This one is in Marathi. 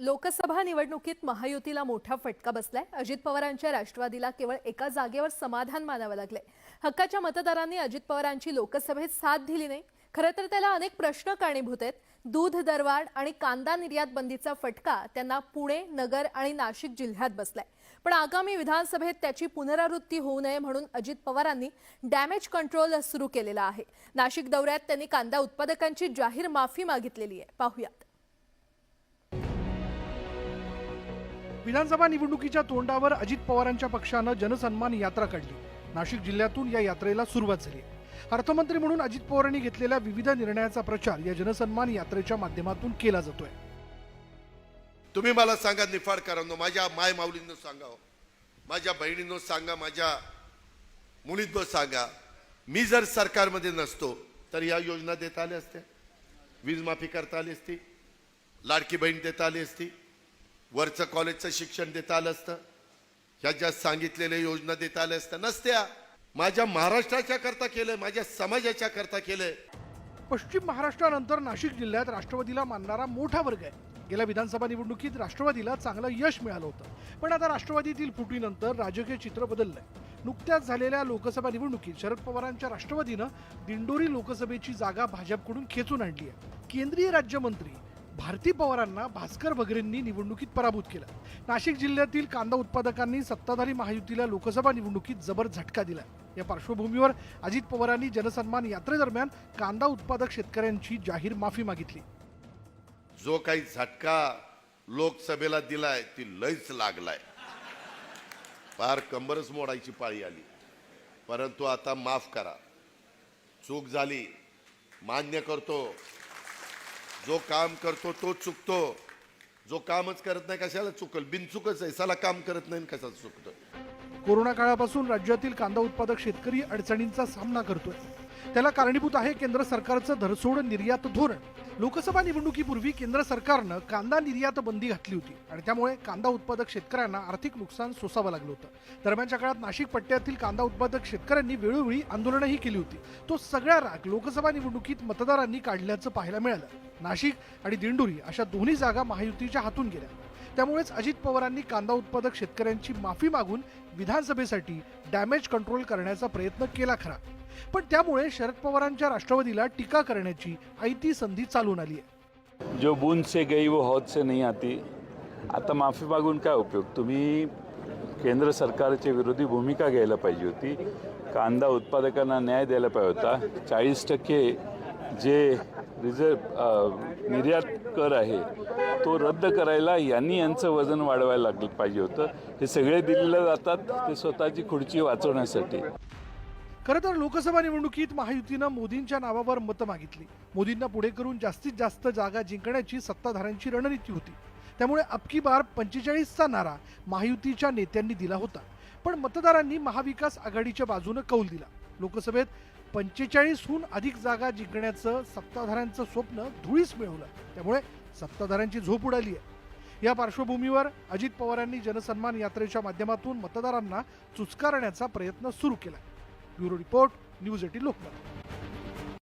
लोकसभा निवडणुकीत महायुतीला मोठा फटका बसलाय. अजित पवारांच्या राष्ट्रवादीला केवळ एका जागेवर समाधान मानावं लागलंय. हक्काच्या मतदारांनी अजित पवारांची लोकसभेत साथ दिली नाही. खरं तर त्याला अनेक प्रश्न कारणीभूत आहेत. दूध दरवाढ आणि कांदा निर्यात बंदीचा फटका त्यांना पुणे नगर आणि नाशिक जिल्ह्यात बसलाय. पण आगामी विधानसभेत त्याची पुनरावृत्ती होऊ नये म्हणून अजित पवारांनी डॅमेज कंट्रोल सुरू केलेला आहे. नाशिक दौऱ्यात त्यांनी कांदा उत्पादकांची जाहीर माफी मागितलेली आहे. पाहुयात. विधानसभा निवडणुकीच्या तोंडावर अजित पवारांच्या पक्षानं जनसन्मान यात्रा काढली. नाशिक जिल्ह्यातून या यात्रेला सुरुवात झाली. अर्थमंत्री म्हणून अजित पवारांनी घेतलेल्या विविध निर्णयाचा प्रचार या जनसन्मान यात्रेच्या माध्यमातून केला जातोय. तुम्ही मला सांगा निफाडकरांनो माझ्या माय माऊलींनो सांगा हो. माझ्या बहिणींनो सांगा माझ्या मुलींनो सांगा. मी जर सरकारमध्ये नसतो तर या योजना देता आल्या असत्या. वीज माफी करता आली असती. लाडकी बहीण देता आली असती. वरचं कॉलेजचं शिक्षण देता आलं असतं. ह्या ज्या सांगितलेल्या योजना देता आल्या असत्या नसत्या. माझ्या महाराष्ट्राच्या करता केलंय माझ्या समाजाच्या करता केलंय. पश्चिम महाराष्ट्रानंतर नाशिक जिल्ह्यात राष्ट्रवादीला मानणारा मोठा वर्ग आहे. गेल्या विधानसभा निवडणुकीत राष्ट्रवादीला चांगलं यश मिळालं होतं. पण आता राष्ट्रवादीतील फुटीनंतर राजकीय चित्र बदललंय. नुकत्याच झालेल्या लोकसभा निवडणुकीत शरद पवारांच्या राष्ट्रवादीनं दिंडोरी लोकसभेची जागा भाजपकडून खेचून आणली आहे. केंद्रीय राज्यमंत्री भारती पवारांना भास्कर बगरेंनी निवडणुकीत पराभूत केलं. नाशिक जिल्ह्यातील कांदा उत्पादकांनी सत्ताधारी महायुतीला लोकसभा निवडणुकीत जबर झटका दिला. या पार्श्वभूमीवर अजित पवारांनी जनसन्मान यात्रेदरम्यान कांदा उत्पादक शेतकऱ्यांची जाहीर माफी मागितली. जो काही झटका लोकसभेला दिलाय ती लयच लागलाय. फार कंबरच मोडायची पाळी आली. परंतु आता माफ करा. चूक झाली. मान्य करतो. जो काम करतो तो चुकतो. जो कामच करत नाही कशाला चुकल? बिनचुकच आहे. साला काम करत नाही कशाला चुकतं? कोरोना काळापासून राज्यातील कांदा उत्पादक शेतकरी अडचणींचा सामना करतोय. त्याला कारणीभूत आहे केंद्र सरकारचं धरसोड निर्यात धोरण. लोकसभा निवडणुकीपूर्वी केंद्र सरकारनं कांदा निर्यात बंदी घातली होती आणि त्यामुळे कांदा उत्पादक शेतकऱ्यांना आर्थिक नुकसान सोसावं लागलं होतं. दरम्यानच्या काळात नाशिक पट्ट्यातील कांदा उत्पादक शेतकऱ्यांनी वेळोवेळी आंदोलनही केली होती. तो सगळा राग लोकसभा निवडणुकीत मतदारांनी काढल्याचं पाहायला मिळालं. नाशिक आणि दिंडोरी अशा दोन्ही जागा महायुतीच्या हातून गेल्या. त्यामुळेच अजित पवारांनी कांदा उत्पादक शेतकऱ्यांची माफी मागून विधानसभेसाठी डॅमेज कंट्रोल करण्याचा प्रयत्न केला खरा. पण त्यामुळे शरद पवारांच्या राष्ट्रवादीला टीका करण्याची आयती संधी चालून आली आहे. जो बूंद से गई वो हौद से नाही आती. आता माफी मागून काय उपयोग? तुम्ही केंद्र सरकारची विरोधी भूमिका घ्यायला पाहिजे होती. कांदा उत्पादकांना न्याय द्यायला पाहिजे होता. चाळीस टक्के जे रिझर्व निर्यात कर आहे. तो रद्द करायला यांनी यांचं वजन वाढवायला लागलं पाहिजे होतं. हे सगळे दिलेले जातात ते स्वतःची खुर्ची वाचवण्यासाठी. खरं तर लोकसभा निवडणुकीत महायुतीनं मोदींच्या नावावर मतं मागितली. मोदींना पुढे करून जास्तीत जास्त जागा जिंकण्याची सत्ताधाऱ्यांची रणनीती होती. त्यामुळे अबकी बार पंचेचाळीसचा नारा महायुतीच्या नेत्यांनी दिला होता. पण मतदारांनी महाविकास आघाडीच्या बाजूनं कौल दिला. लोकसभेत पंचेचाळीसहून अधिक जागा जिंकण्याचं सत्ताधाऱ्यांचं स्वप्न धुळीस मिळवलं. त्यामुळे सत्ताधाऱ्यांची झोप उडाली आहे. या पार्श्वभूमीवर अजित पवारांनी जनसन्मान यात्रेच्या माध्यमातून मतदारांना चुचकारण्याचा प्रयत्न सुरू केला bureau report news eighteen Lokmat.